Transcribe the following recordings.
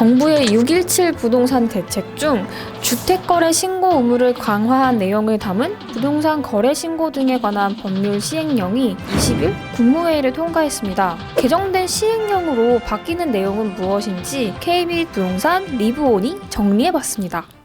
정부의 6.17 부동산 대책 중 주택거래 신고 의무를 강화한 내용을 담은 부동산 거래 신고 등에 관한 법률 시행령이 20일 국무회의를 통과했습니다. 개정된 시행령으로 바뀌는 내용은 무엇인지 KB 부동산 리브온이 정리해봤습니다.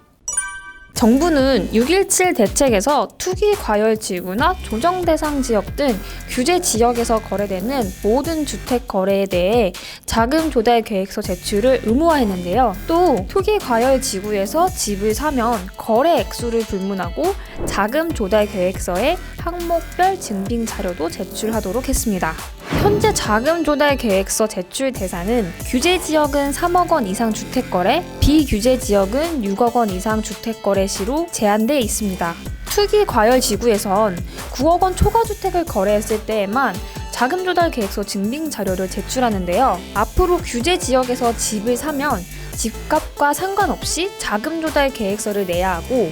정부는 6.17 대책에서 투기 과열 지구나 조정 대상 지역 등 규제 지역에서 거래되는 모든 주택 거래에 대해 자금 조달 계획서 제출을 의무화했는데요. 또 투기 과열 지구에서 집을 사면 거래 액수를 불문하고 자금 조달 계획서에 항목별 증빙 자료도 제출하도록 했습니다. 현재 자금 조달 계획서 제출 대상은 규제 지역은 3억 원 이상 주택 거래, 비규제 지역은 6억 원 이상 주택 거래 시로 제한돼 있습니다. 투기 과열 지구에선 9억 원 초과 주택을 거래했을 때에만 자금 조달 계획서 증빙 자료를 제출하는데요. 앞으로 규제 지역에서 집을 사면 집값과 상관없이 자금 조달 계획서를 내야 하고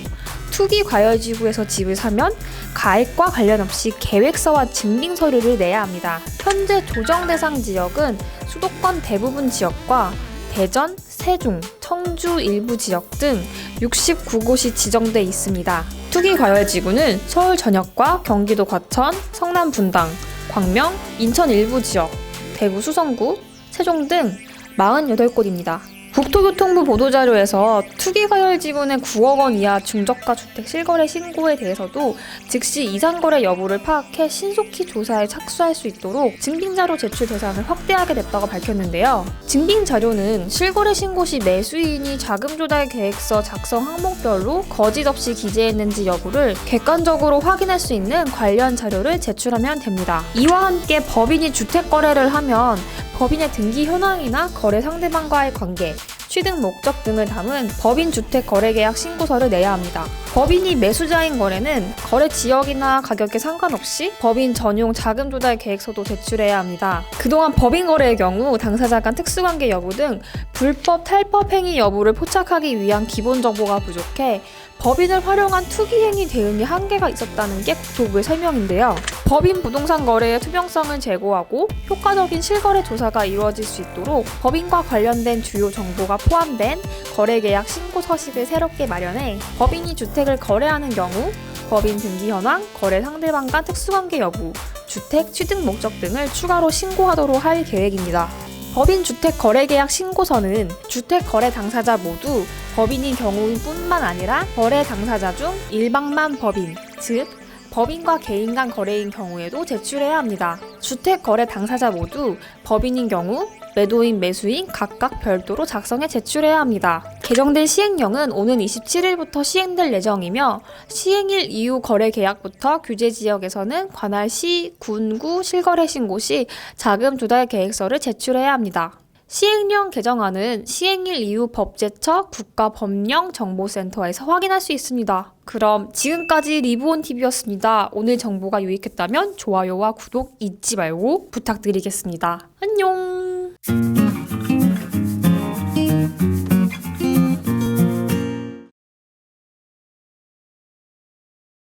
투기 과열 지구에서 집을 사면 가액과 관련 없이 계획서와 증빙 서류를 내야 합니다. 현재 조정 대상 지역은 수도권 대부분 지역과 대전, 세종, 청주 일부 지역 등 69곳이 지정돼 있습니다. 투기 과열 지구는 서울 전역과 경기도 과천, 성남 분당, 광명, 인천 일부 지역, 대구 수성구, 세종 등 48곳입니다. 국토교통부 보도자료에서 투기과열 지분의 9억 원 이하 중저가 주택 실거래 신고에 대해서도 즉시 이상거래 여부를 파악해 신속히 조사에 착수할 수 있도록 증빙자료 제출 대상을 확대하게 됐다고 밝혔는데요. 증빙자료는 실거래 신고 시 매수인이 자금 조달 계획서 작성 항목별로 거짓 없이 기재했는지 여부를 객관적으로 확인할 수 있는 관련 자료를 제출하면 됩니다. 이와 함께 법인이 주택 거래를 하면 법인의 등기 현황이나 거래 상대방과의 관계, 취득 목적 등을 담은 법인 주택 거래 계약 신고서를 내야 합니다. 법인이 매수자인 거래는 거래 지역이나 가격에 상관없이 법인 전용 자금 조달 계획서도 제출해야 합니다. 그동안 법인 거래의 경우 당사자 간 특수관계 여부 등 불법 탈법 행위 여부를 포착하기 위한 기본 정보가 부족해 법인을 활용한 투기 행위 대응에 한계가 있었다는 게 국토부의 설명인데요. 법인 부동산 거래의 투명성을 제고하고 효과적인 실거래 조사가 이루어질 수 있도록 법인과 관련된 주요 정보가 포함된 거래 계약 신고 서식을 새롭게 마련해 법인이 주택을 거래하는 경우 법인 등기 현황, 거래 상대방 간 특수관계 여부, 주택 취득 목적 등을 추가로 신고하도록 할 계획입니다. 법인 주택 거래 계약 신고서는 주택 거래 당사자 모두 법인인 경우인 뿐만 아니라 거래 당사자 중 일방만 법인, 즉 법인과 개인 간 거래인 경우에도 제출해야 합니다. 주택 거래 당사자 모두 법인인 경우 매도인, 매수인 각각 별도로 작성해 제출해야 합니다. 개정된 시행령은 오는 27일부터 시행될 예정이며 시행일 이후 거래 계약부터 규제 지역에서는 관할 시, 군, 구 실거래 신고 시 자금 조달 계획서를 제출해야 합니다. 시행령 개정안은 시행일 이후 법제처 국가법령정보센터에서 확인할 수 있습니다. 그럼 지금까지 리브온 TV였습니다. 오늘 정보가 유익했다면 좋아요와 구독 잊지 말고 부탁드리겠습니다. 안녕!